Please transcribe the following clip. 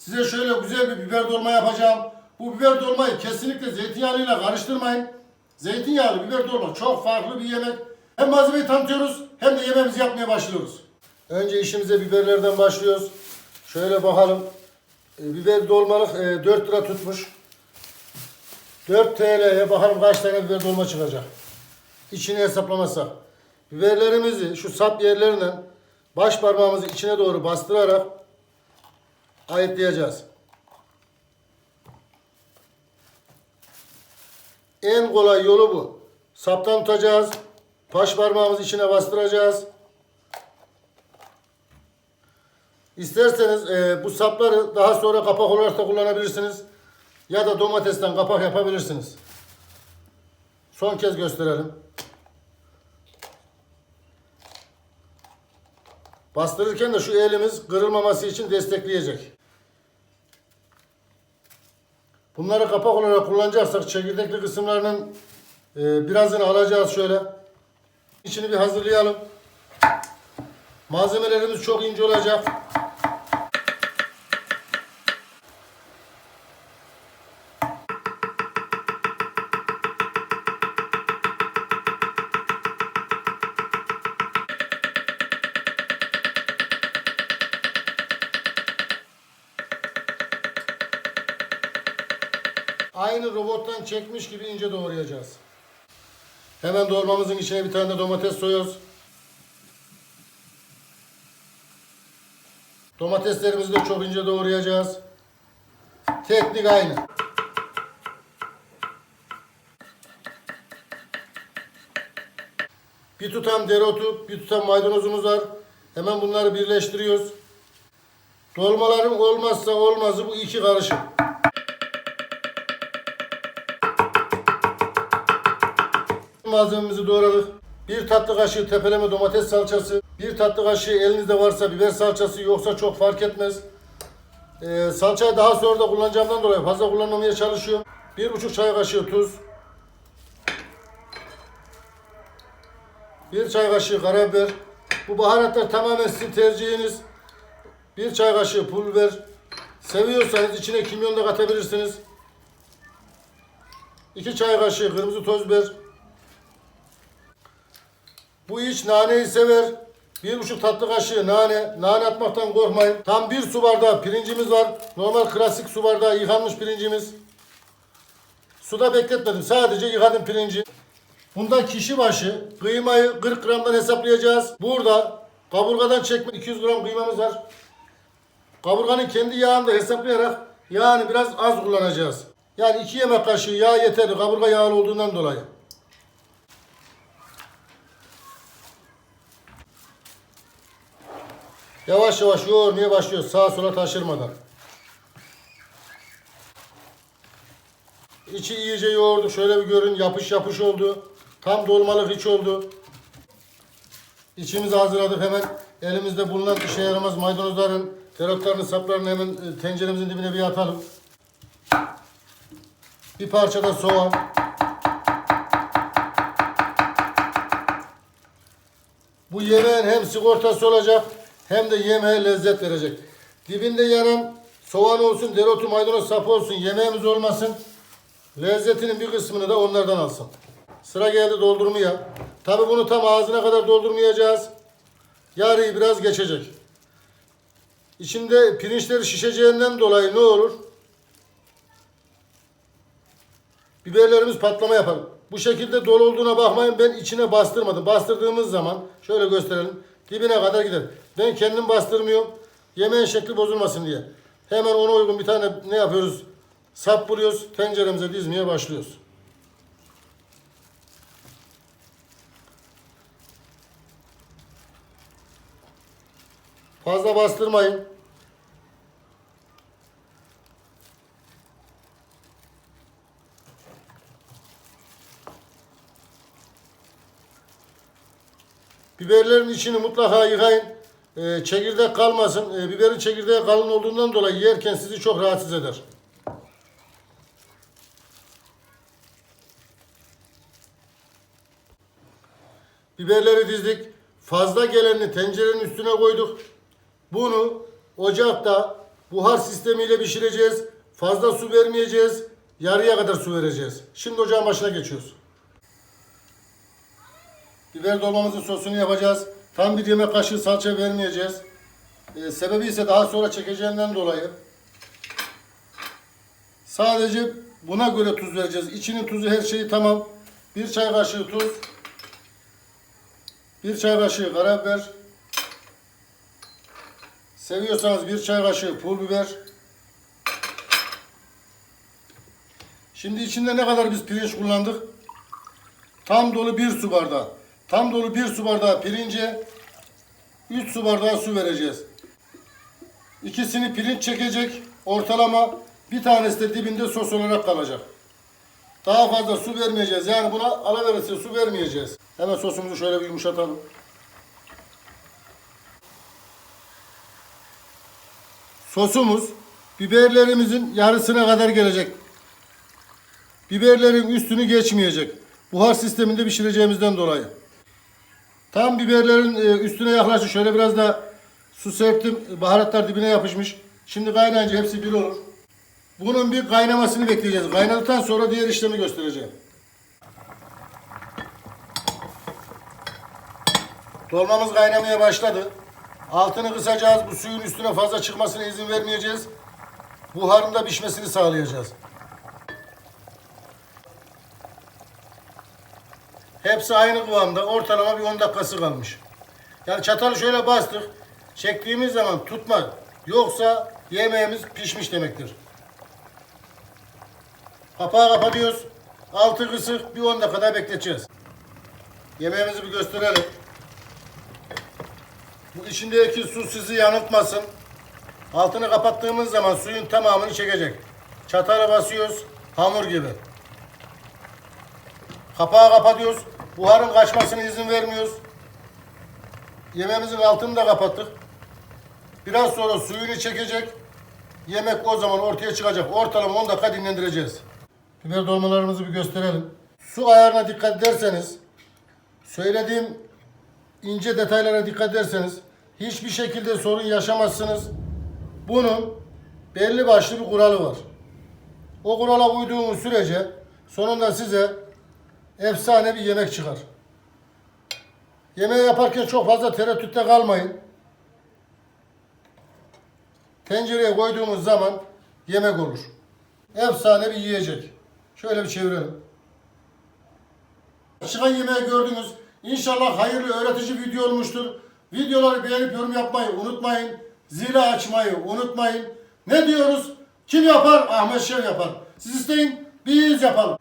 Size şöyle güzel bir biber dolma yapacağım. Bu biber dolmayı kesinlikle zeytinyağıyla karıştırmayın. Zeytinyağlı biber dolma çok farklı bir yemek. Hem malzemeyi tanıtıyoruz hem de yemeğimizi yapmaya başlıyoruz. Önce işimize biberlerden başlıyoruz. Şöyle bakalım. E, biber dolmalık e, 4 lira tutmuş. 4 TL'ye bakalım kaç tane biber dolma çıkacak. İçini hesaplamazsak. Biberlerimizi şu sap yerlerinden baş parmağımızı içine doğru bastırarak ayıtlayacağız. En kolay yolu bu. Saptan tutacağız. Baş parmağımızı içine bastıracağız. İsterseniz e, bu sapları daha sonra kapak olarak da kullanabilirsiniz. Ya da domatesten kapak yapabilirsiniz. Son kez gösterelim. Bastırırken de şu elimiz kırılmaması için destekleyecek. Bunları kapak olarak kullanacaksak çekirdekli kısımlarının e, birazını alacağız şöyle. İçini bir hazırlayalım. Malzemelerimiz çok ince olacak. Aynı robottan çekmiş gibi ince doğrayacağız. Hemen doğramamızın içine bir tane de domates soyuyoruz. Domateslerimizi de çok ince doğrayacağız. Teknik aynı. Bir tutam dereotu, bir tutam maydanozumuz var. Hemen bunları birleştiriyoruz. Dolmaların olmazsa olmazı bu iki karışık. Malzememizi doğradık. Bir tatlı kaşığı tepeleme domates salçası, bir tatlı kaşığı elinizde varsa biber salçası yoksa çok fark etmez. Ee, salçayı daha sonra da kullanacağımdan dolayı fazla kullanmamaya çalışıyorum. Bir buçuk çay kaşığı tuz. Bir çay kaşığı karabiber. Bu baharatlar tamamen sizin tercihiniz. Bir çay kaşığı pul biber. Seviyorsanız içine kimyon da katabilirsiniz. İki çay kaşığı kırmızı toz biber. Bu iç naneyi sever. Bir buçuk tatlı kaşığı nane. Nane atmaktan korkmayın. Tam bir su bardağı pirincimiz var. Normal klasik su bardağı yıkanmış pirincimiz. Suda bekletmedim. Sadece yıkadım pirinci. Bunda kişi başı kıymayı 40 gramdan hesaplayacağız. Burada kaburgadan çekme 200 gram kıymamız var. Kaburganın kendi yağını da hesaplayarak yağını biraz az kullanacağız. Yani 2 yemek kaşığı yağ yeterli kaburga yağlı olduğundan dolayı. Yavaş yavaş yoğurmaya başlıyoruz sağa sola taşırmadan. İçi iyice yoğurdu. Şöyle bir görün yapış yapış oldu. Tam dolmalık iç oldu. İçimizi hazırladık hemen. Elimizde bulunan işe yaramaz maydanozların, dereotlarını, saplarını hemen e, tenceremizin dibine bir atalım. Bir parça da soğan. Bu yemeğin hem sigortası olacak hem de yemeğe lezzet verecek. Dibinde yanan soğan olsun, dereotu, maydanoz sapı olsun, yemeğimiz olmasın. Lezzetinin bir kısmını da onlardan alsın. Sıra geldi doldurmaya. Tabi bunu tam ağzına kadar doldurmayacağız. Yarıyı biraz geçecek. İçinde pirinçleri şişeceğinden dolayı ne olur? Biberlerimiz patlama yapar. Bu şekilde dolu olduğuna bakmayın. Ben içine bastırmadım. Bastırdığımız zaman şöyle gösterelim. Dibine kadar gider. Ben kendim bastırmıyorum. Yemeğin şekli bozulmasın diye. Hemen ona uygun bir tane ne yapıyoruz? Sap vuruyoruz. Tenceremize dizmeye başlıyoruz. Fazla bastırmayın. Biberlerin içini mutlaka yıkayın. Ee, çekirdek kalmasın. Ee, biberin çekirdeği kalın olduğundan dolayı yerken sizi çok rahatsız eder. Biberleri dizdik. Fazla gelenini tencerenin üstüne koyduk. Bunu ocakta Buhar sistemiyle pişireceğiz. Fazla su vermeyeceğiz. Yarıya kadar su vereceğiz. Şimdi ocağın başına geçiyoruz. Biber dolmamızın sosunu yapacağız. Tam bir yemek kaşığı salça vermeyeceğiz. Ee, sebebi ise daha sonra çekeceğinden dolayı. Sadece buna göre tuz vereceğiz. İçinin tuzu her şeyi tamam. Bir çay kaşığı tuz. Bir çay kaşığı karabiber. Seviyorsanız bir çay kaşığı pul biber. Şimdi içinde ne kadar biz pirinç kullandık? Tam dolu bir su bardağı. Tam dolu bir su bardağı pirince 3 su bardağı su vereceğiz. İkisini pirinç çekecek ortalama. Bir tanesi de dibinde sos olarak kalacak. Daha fazla su vermeyeceğiz. Yani buna alaveresi su vermeyeceğiz. Hemen sosumuzu şöyle bir yumuşatalım. Sosumuz biberlerimizin yarısına kadar gelecek. Biberlerin üstünü geçmeyecek. Buhar sisteminde pişireceğimizden dolayı. Tam biberlerin e, üstüne yaklaştı. Şöyle biraz da su serptim. Baharatlar dibine yapışmış. Şimdi kaynayınca hepsi bir olur. Bunun bir kaynamasını bekleyeceğiz. Kaynadıktan sonra diğer işlemi göstereceğim. Dolmamız kaynamaya başladı. Altını kısacağız. Bu suyun üstüne fazla çıkmasına izin vermeyeceğiz. Buharın da pişmesini sağlayacağız. Hepsi aynı kıvamda. Ortalama bir 10 dakikası kalmış. Yani çatalı şöyle bastık. Çektiğimiz zaman tutma. Yoksa yemeğimiz pişmiş demektir. Kapağı kapatıyoruz. Altı kısık bir 10 dakika daha bekleteceğiz. Yemeğimizi bir gösterelim. Bu içindeki su sizi yanıltmasın. Altını kapattığımız zaman suyun tamamını çekecek. Çatala basıyoruz. Hamur gibi. Kapağı kapatıyoruz. Buharın kaçmasına izin vermiyoruz. Yemeğimizin altını da kapattık. Biraz sonra suyunu çekecek. Yemek o zaman ortaya çıkacak. Ortalama 10 dakika dinlendireceğiz. Biber dolmalarımızı bir gösterelim. Su ayarına dikkat ederseniz, söylediğim ince detaylara dikkat ederseniz hiçbir şekilde sorun yaşamazsınız. Bunun belli başlı bir kuralı var. O kurala uyduğunuz sürece sonunda size efsane bir yemek çıkar. Yemeği yaparken çok fazla tereddütte kalmayın. Tencereye koyduğumuz zaman yemek olur. Efsane bir yiyecek. Şöyle bir çevirelim. Çıkan yemeği gördünüz. İnşallah hayırlı öğretici video olmuştur. Videoları beğenip yorum yapmayı unutmayın. Zili açmayı unutmayın. Ne diyoruz? Kim yapar? Ahmet Şev yapar. Siz isteyin biz yapalım.